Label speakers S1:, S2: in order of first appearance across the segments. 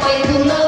S1: foi do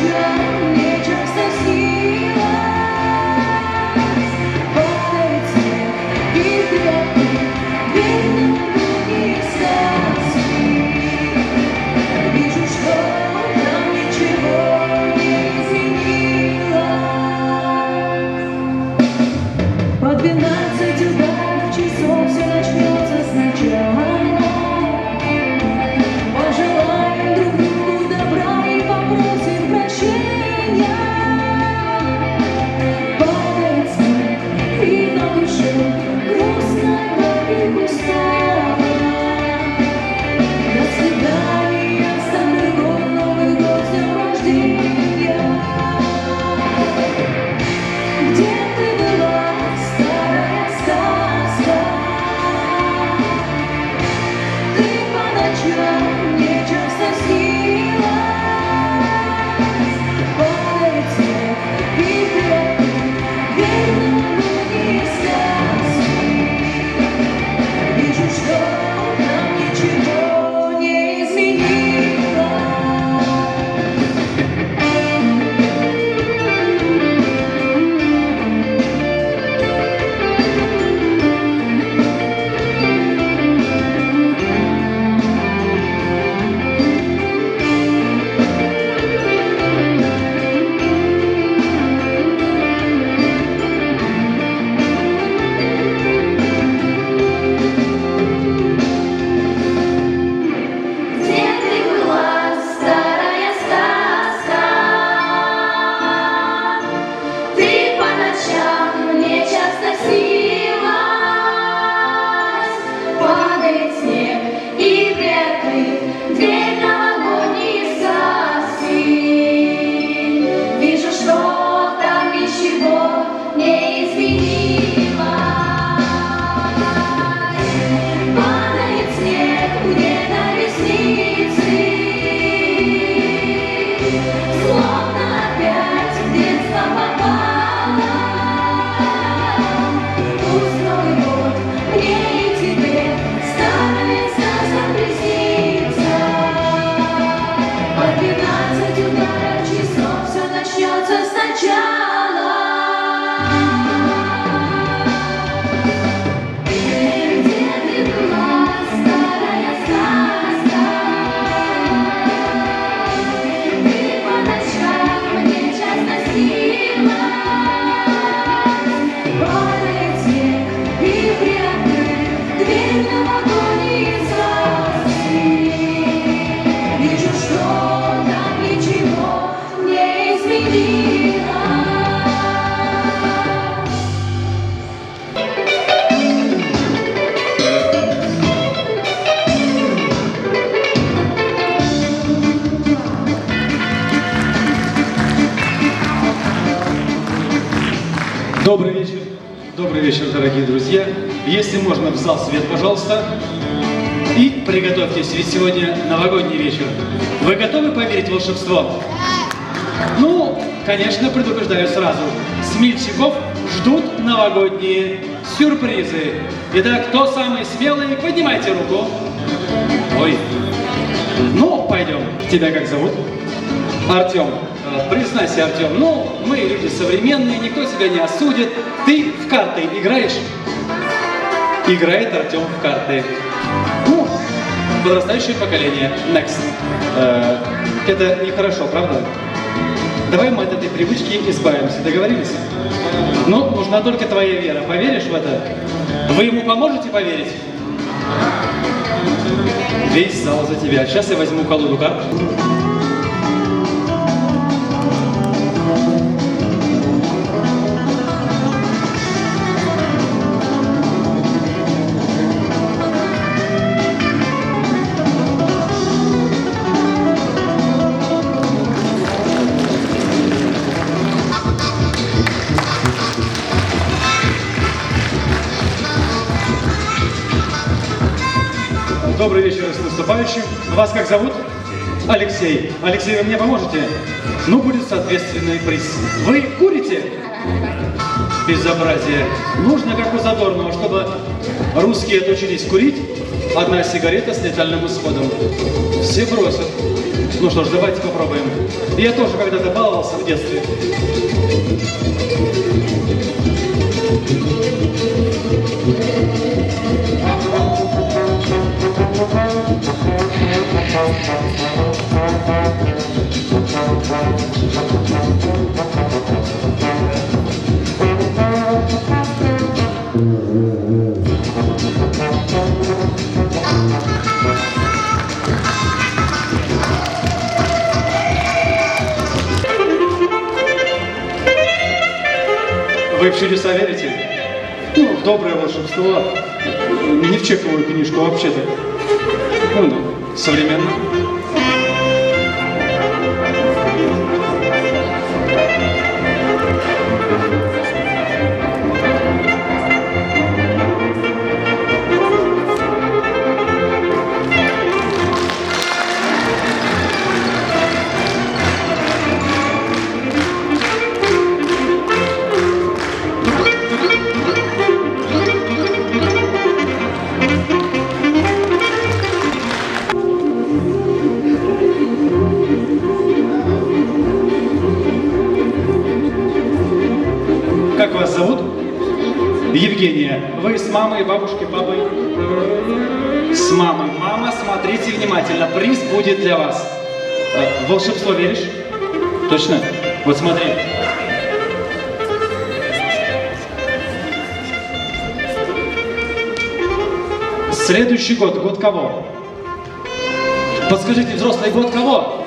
S1: Yeah!
S2: Добрый вечер. Добрый вечер,
S3: дорогие друзья. Если можно, в зал свет, пожалуйста. И приготовьтесь, ведь сегодня новогодний вечер. Вы готовы поверить в волшебство? Ну, конечно, предупреждаю сразу. Смельчаков ждут новогодние сюрпризы. Итак, кто самый смелый, поднимайте руку. Ой. Ну, пойдем. Тебя как зовут? Артем, признайся, Артем, ну, мы люди современные, никто тебя не осудит. Ты в карты играешь? Играет Артем в карты. Ну, подрастающее поколение. Next. Э, это нехорошо, правда? Давай мы от этой привычки избавимся, договорились? Ну, нужна только твоя вера. Поверишь в это? Вы ему поможете поверить? Весь зал за тебя. Сейчас я возьму колоду карт. Добрый вечер с наступающим. Вас как зовут? Алексей. Алексей, вы мне поможете? Ну, будет соответственный приз. Вы курите? Безобразие. Нужно, как у Задорнова, чтобы русские отучились курить, одна сигарета с летальным исходом. Все бросят. Ну что ж, давайте попробуем. Я тоже когда-то баловался в детстве. Вы в чудеса верите? Ну, в доброе волшебство. Не в чековую книжку вообще-то. Ну, современно. Вот смотри. Следующий год. Год кого? Подскажите, взрослый год кого?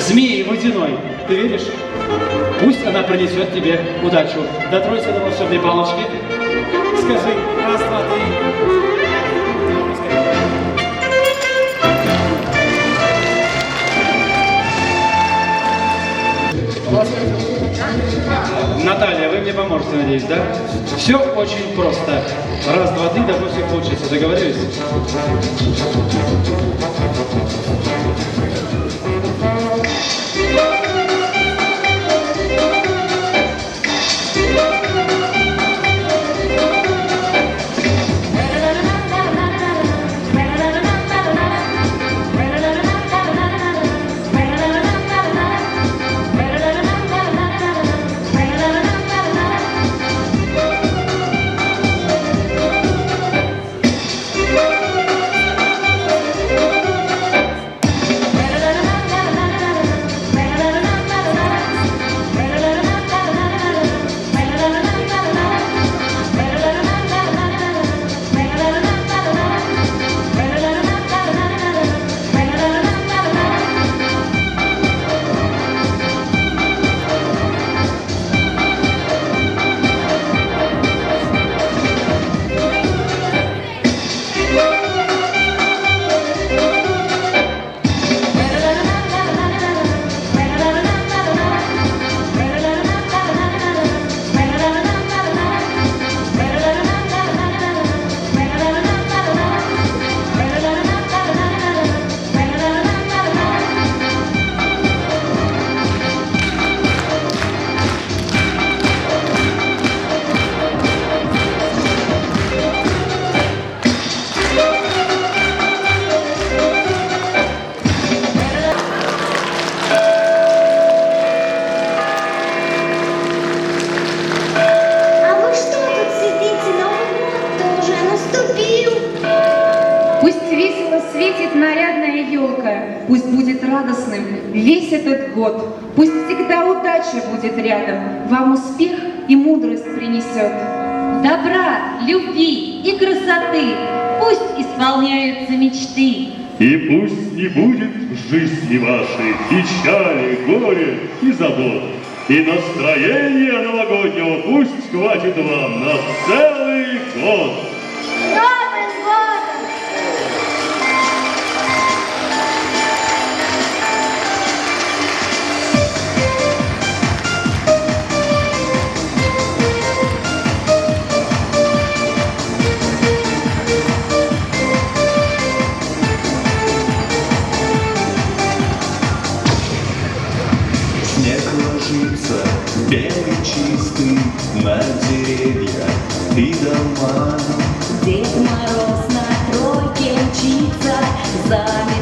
S3: Змеи водяной. Ты веришь? Пусть она принесет тебе удачу. Дотройся до волшебной палочки. Скажи раз, два, три. Наталья, вы мне поможете, надеюсь, да? Все очень просто. Раз, два, три, должно все получиться. Договорились?
S4: Исполняются мечты.
S2: И пусть не будет в жизни вашей печали, горя и забот. И настроение новогоднего пусть хватит вам на целый год.
S5: Новым годом!
S6: Белый чистый на деревья и дома
S5: Дед Мороз на тройке учится. за